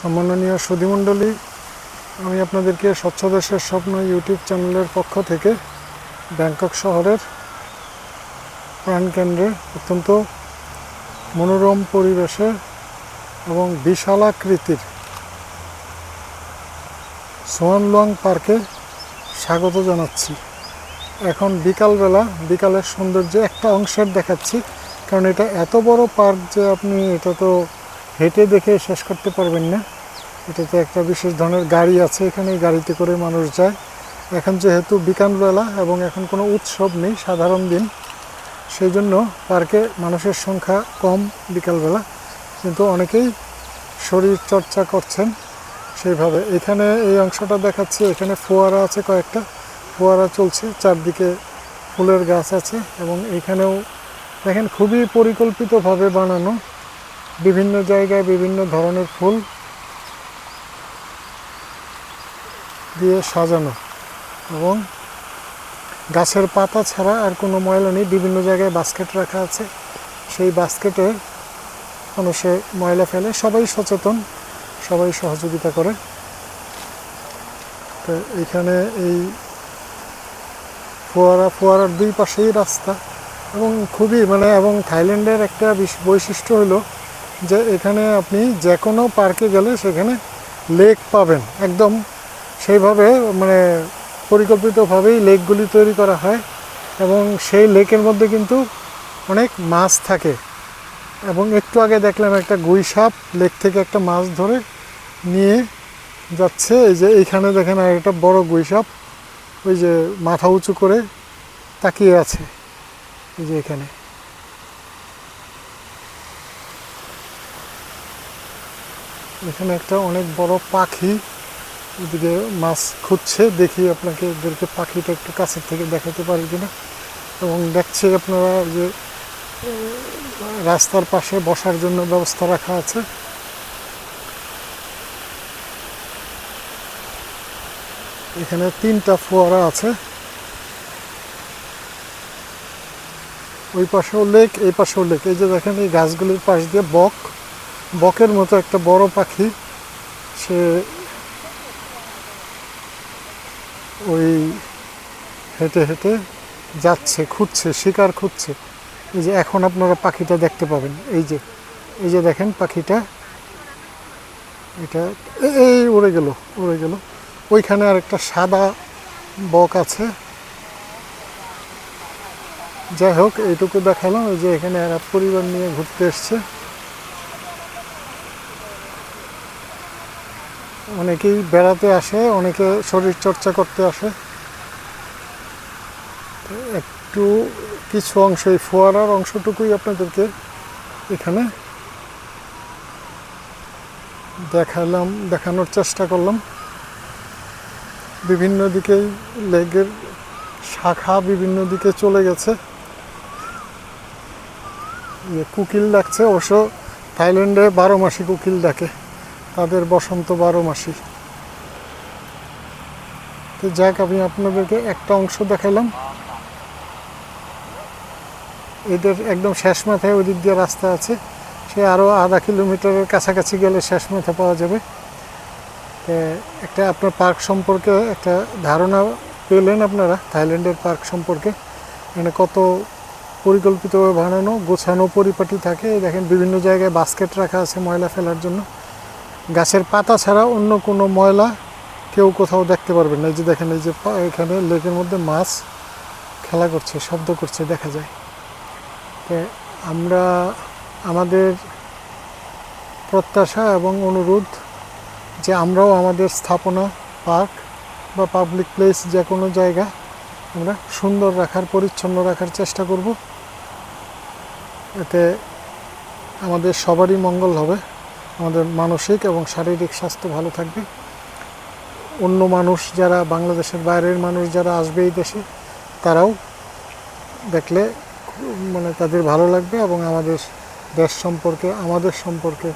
সম্মাননীয় সুধীমণ্ডলী, আমি আপনাদেরকে স্বচ্ছ দেশের স্বপ্ন ইউটিউব চ্যানেলের পক্ষ থেকে ব্যাংকক শহরের প্রাণকেন্দ্রে অত্যন্ত মনোরম পরিবেশে এবং বিশালাকৃতির সোয়ানলুয়াং পার্কে স্বাগত জানাচ্ছি। এখন বিকালবেলা, বিকালের সৌন্দর্য একটা অংশের দেখাচ্ছি, কারণ এটা এত বড় পার্ক যে আপনি, এটা তো হেঁটে দেখে শেষ করতে পারবেন না। এটাতে একটা বিশেষ ধরনের গাড়ি আছে, এখানে গাড়িতে করে মানুষ যায়। এখন যেহেতু বিকালবেলা এবং এখন কোনো উৎসব নেই সাধারণ দিন সেই জন্য পার্কে মানুষের সংখ্যা কম বিকালবেলা। কিন্তু অনেকেই শরীর চর্চা করছেন সেইভাবে। এখানে এই অংশটা দেখাচ্ছি, এখানে ফোয়ারা আছে কয়েকটা। ফোয়ারা চলছে, চারদিকে ফুলের গাছ আছে এবং এখানেও দেখেন খুবই পরিকল্পিতভাবে বানানো। বিভিন্ন জায়গায় বিভিন্ন ধরনের ফুল দিয়ে সাজানো এবং গাছের পাতা ছাড়া আর কোনো ময়লা নেই। বিভিন্ন জায়গায় বাস্কেট রাখা আছে। সেই বাস্কেটে মানুষে ময়লা ফেলে। সবাই সচেতন, সবাই সহযোগিতা করে। তো এখানে এই ফোয়ারা, ফোয়ারার দুই পাশেই রাস্তা এবং খুবই মানে এবং থাইল্যান্ডের একটা বিশ- বৈশিষ্ট্য হলো যে এখানে আপনি যে কোনো পার্কে গেলে সেখানে লেক পাবেন। একদম সেইভাবে মানে পরিকল্পিতভাবেই লেকগুলি তৈরি করা হয় এবং সেই লেকের মধ্যে কিন্তু অনেক মাছ থাকে। এবং একটু আগে দেখলাম একটা গুই সাপ লেক থেকে একটা মাছ ধরে নিয়ে যাচ্ছে। এই যে এইখানে দেখেন আর একটা বড় গুই সাপ ওই যে মাথা উঁচু করে তাকিয়ে আছে। এই যে এখানে। এখানে একটা অনেক বড় পাখি। এদিকে মাছ খুঁজছে, দেখি আপনাকে এদেরকে পাখিটা একটু কাছের থেকে দেখাতে পারি কিনা। এবং দেখছি আপনারা যে রাস্তার পাশে বসার জন্য ব্যবস্থা রাখা আছে। এখানে তিনটা ফোয়ারা আছে। ওই পাশেও লেক, এই পাশেও লেক। এই যে দেখেন, এই গাছগুলির পাশ দিয়ে বক। বকের মতো একটা বড় পাখি। সে ওই হেঁটে হেঁটে যাচ্ছে, খুঁজছে, শিকার খুঁজছে। এই যে এখন আপনারা পাখিটা দেখতে পাবেন। এই যে এই যে দেখেন পাখিটা। এটা এই উড়ে গেল উড়ে গেল। ওইখানে আর একটা সাদা বক আছে। যাই হোক, এইটুকু দেখালাম। যে এখানে এরা পরিবার নিয়ে ঘুরতে এসছে। অনেকেই বেড়াতে আসে, অনেকে শরীর চর্চা করতে আসে। একটু কিছু অংশ, এই ফোয়ারার অংশটুকুই আপনাদেরকে এখানে দেখালাম, দেখানোর চেষ্টা করলাম। বিভিন্ন দিকেই লেগের শাখা বিভিন্ন দিকে চলে গেছে। ইয়ে কুকিল ডাকছে, অবশ্য থাইল্যান্ডে বারো মাসে কুকিল ডাকে। তাদের বসন্ত বারো মাসি তো যাক, আমি আপনাদেরকে একটা অংশ দেখালাম এদের একদম শেষ মাথায় ওই দিক দিয়ে রাস্তা আছে। সে আরও আধা কিলোমিটারের কাছাকাছি গেলে শেষ মাথা পাওয়া যাবে। একটা আপনার পার্ক সম্পর্কে একটা ধারণা পেলেন আপনারা, থাইল্যান্ডের পার্ক সম্পর্কে। এখানে কত পরিকল্পিতভাবে বানানো, গোছানো, পরিপাটি থাকে। দেখেন বিভিন্ন জায়গায় বাস্কেট রাখা আছে ময়লা ফেলার জন্য। গাছের পাতা ছাড়া অন্য কোনো ময়লা কেউ কোথাও দেখতে পারবেন না। এই যে দেখেন, এই যে এখানে লেকের মধ্যে মাছ খেলা করছে, শব্দ করছে, দেখা যায়। আমরা আমাদের প্রত্যাশা এবং অনুরোধ যে আমরাও আমাদের স্থাপনা, পার্ক বা পাবলিক প্লেস যে কোনো জায়গা আমরা সুন্দর রাখার, পরিচ্ছন্ন রাখার চেষ্টা করব। এতে আমাদের সবারই মঙ্গল হবে। আমাদের মানসিক এবং শারীরিক স্বাস্থ্য ভালো থাকবে। অন্য মানুষ যারা বাংলাদেশের বাইরের মানুষ যারা আসবে এই দেশে, তারাও দেখলে মানে তাদের ভালো লাগবে এবং আমাদের দেশ সম্পর্কে, আমাদের সম্পর্কে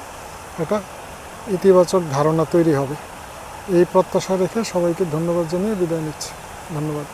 একটা ইতিবাচক ধারণা তৈরি হবে। এই প্রত্যাশা রেখে সবাইকে ধন্যবাদ জানিয়ে বিদায় নিচ্ছি। ধন্যবাদ।